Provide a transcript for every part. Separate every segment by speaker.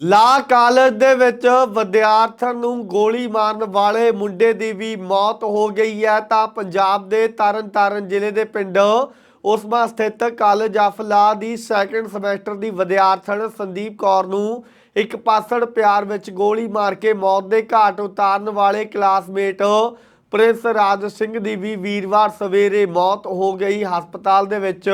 Speaker 1: ਲਾ ਕਾਲਜ ਦੇ ਵਿੱਚ ਵਿਦਿਆਰਥਣ ਨੂੰ ਗੋਲੀ ਮਾਰਨ ਵਾਲੇ ਮੁੰਡੇ ਦੀ ਵੀ ਮੌਤ ਹੋ ਗਈ ਹੈ। ਤਾਂ ਪੰਜਾਬ ਦੇ ਤਰਨਤਾਰਨ ਜ਼ਿਲ੍ਹੇ ਦੇ ਪਿੰਡ ਉਸਮਾ ਸਥਿਤ college of law the second semester ਦੀ ਵਿਦਿਆਰਥਣ ਸੰਦੀਪ ਕੌਰ ਨੂੰ ਇੱਕ ਪਾਸੜ ਪਿਆਰ ਵਿੱਚ ਗੋਲੀ ਮਾਰ ਕੇ ਮੌਤ ਦੇ ਘਾਟ ਉਤਾਰਨ ਵਾਲੇ ਕਲਾਸਮੇਟ ਪ੍ਰਿੰਸ ਰਾਜ ਸਿੰਘ ਦੀ ਵੀ ਵੀਰਵਾਰ ਸਵੇਰੇ ਮੌਤ ਹੋ ਗਈ। ਹਸਪਤਾਲ ਦੇ ਵਿੱਚ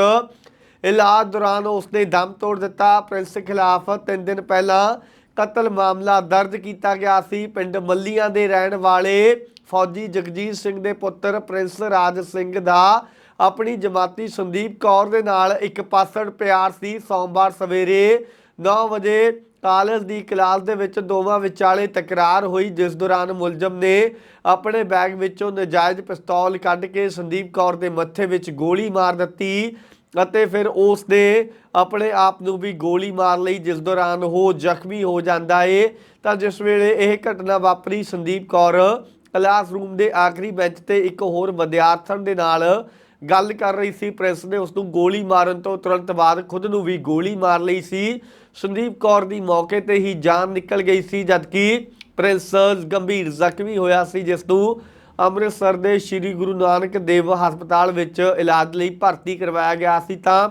Speaker 1: ਇਲਾਜ ਦੌਰਾਨ ਉਸਨੇ ਦਮ ਤੋੜ ਦਿੱਤਾ। ਪ੍ਰਿੰਸ ਖਿਲਾਫ 3 ਦਿਨ ਪਹਿਲਾਂ ਕਤਲ ਮਾਮਲਾ ਦਰਜ ਕੀਤਾ ਗਿਆ ਸੀ। ਪਿੰਡ ਮੱਲੀਆਂ ਦੇ ਰਹਿਣ ਵਾਲੇ ਫੌਜੀ ਜਗਜੀਤ ਸਿੰਘ ਦੇ ਪੁੱਤਰ ਪ੍ਰਿੰਸ ਰਾਜ ਸਿੰਘ ਦਾ ਆਪਣੀ ਜਮਾਤੀ ਸੰਦੀਪ ਕੌਰ ਦੇ ਨਾਲ ਇੱਕ ਪਾਸੜ ਪਿਆਰ ਸੀ। ਸੋਮਵਾਰ ਸਵੇਰੇ 9 ਵਜੇ ਕਾਲਜ ਦੀ ਕਲਾਸ ਦੇ ਵਿੱਚ ਦੋਵਾਂ ਵਿਚਾਲੇ ਤਕਰਾਰ ਹੋਈ, ਜਿਸ ਦੌਰਾਨ ਮੁਲਜ਼ਮ ਨੇ ਆਪਣੇ ਬੈਗ ਵਿੱਚੋਂ ਨਜਾਇਜ਼ ਪਿਸਤੌਲ ਕੱਢ ਕੇ ਸੰਦੀਪ ਕੌਰ ਦੇ ਮੱਥੇ ਵਿੱਚ ਗੋਲੀ ਮਾਰ ਦਿੱਤੀ। ਅਤੇ ਫਿਰ ਉਸ ਨੇ ਆਪਣੇ ਆਪ ਨੂੰ ਵੀ ਗੋਲੀ ਮਾਰ ਲਈ, ਜਿਸ ਦੌਰਾਨ ਉਹ ਜ਼ਖਮੀ ਹੋ ਜਾਂਦਾ ਏ। ਤਾਂ ਜਿਸ ਵੇਲੇ ਇਹ ਘਟਨਾ ਵਾਪਰੀ, ਸੰਦੀਪ ਕੌਰ ਕਲਾਸਰੂਮ ਦੇ ਆਖਰੀ ਬੈਂਚ ਤੇ ਇੱਕ ਹੋਰ ਵਿਦਿਆਰਥਣ ਦੇ ਨਾਲ ਗੱਲ ਕਰ ਰਹੀ ਸੀ। ਪ੍ਰੈਸ ਨੇ ਉਸ ਨੂੰ ਗੋਲੀ ਮਾਰਨ ਤੋਂ ਤੁਰੰਤ ਬਾਅਦ ਖੁਦ ਨੂੰ ਵੀ ਗੋਲੀ ਮਾਰ ਲਈ ਸੀ। ਸੰਦੀਪ ਕੌਰ ਦੀ ਮੌਕੇ ਤੇ ਹੀ ਜਾਨ ਨਿਕਲ ਗਈ ਸੀ, ਜਦਕਿ ਪ੍ਰਿੰਸ ਗੰਭੀਰ ਜ਼ਖਮੀ ਹੋਇਆ ਸੀ, ਜਿਸ ਨੂੰ ਅੰਮ੍ਰਿਤਸਰ ਦੇ ਸ੍ਰੀ ਗੁਰੂ ਨਾਨਕ ਦੇਵ ਹਸਪਤਾਲ ਵਿੱਚ ਇਲਾਜ ਲਈ ਭਰਤੀ ਕਰਵਾਇਆ ਗਿਆ ਸੀ ਤਾਂ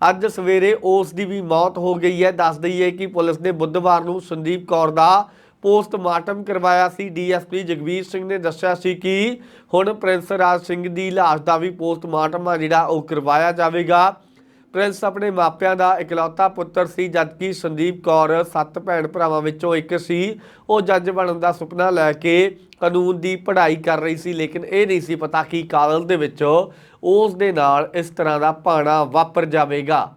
Speaker 1: ਅੱਜ ਸਵੇਰੇ ਉਸ ਦੀ ਵੀ ਮੌਤ ਹੋ ਗਈ ਹੈ। ਦੱਸ ਦਈਏ ਕਿ ਪੁਲਿਸ ਨੇ ਬੁੱਧਵਾਰ ਨੂੰ ਸੰਦੀਪ ਕੌਰ ਦਾ ਪੋਸਟਮਾਰਟਮ ਕਰਵਾਇਆ ਸੀ। ਡੀਐਸਪੀ ਜਗਵੀਰ ਸਿੰਘ ਨੇ ਦੱਸਿਆ ਸੀ ਕਿ ਹੁਣ ਪ੍ਰਿੰਸ ਰਾਜ ਸਿੰਘ ਦੀ ਲਾਸ਼ ਦਾ ਵੀ ਪੋਸਟਮਾਰਟਮ ਆ ਜਿਹੜਾ ਉਹ ਕਰਵਾਇਆ ਜਾਵੇਗਾ। ਪ੍ਰਿੰਸ ਆਪਣੇ ਮਾਪਿਆਂ ਦਾ ਇਕਲੌਤਾ ਪੁੱਤਰ ਸੀ, ਜਦਕਿ ਸੰਦੀਪ ਕੌਰ ਸੱਤ ਭੈਣ ਭਰਾਵਾਂ ਵਿੱਚੋਂ ਇੱਕ ਸੀ। ਉਹ ਜੱਜ ਬਣਨ ਦਾ ਸੁਪਨਾ ਲੈ ਕੇ ਕਾਨੂੰਨ ਦੀ ਪੜ੍ਹਾਈ ਕਰ ਰਹੀ ਸੀ, ਲੇਕਿਨ ਇਹ ਨਹੀਂ ਸੀ ਪਤਾ ਕਿ ਕਾਲਜ ਦੇ ਵਿੱਚ ਉਸ ਦੇ ਨਾਲ ਇਸ ਤਰ੍ਹਾਂ ਦਾ ਭਾਣਾ ਵਾਪਰ ਜਾਵੇਗਾ।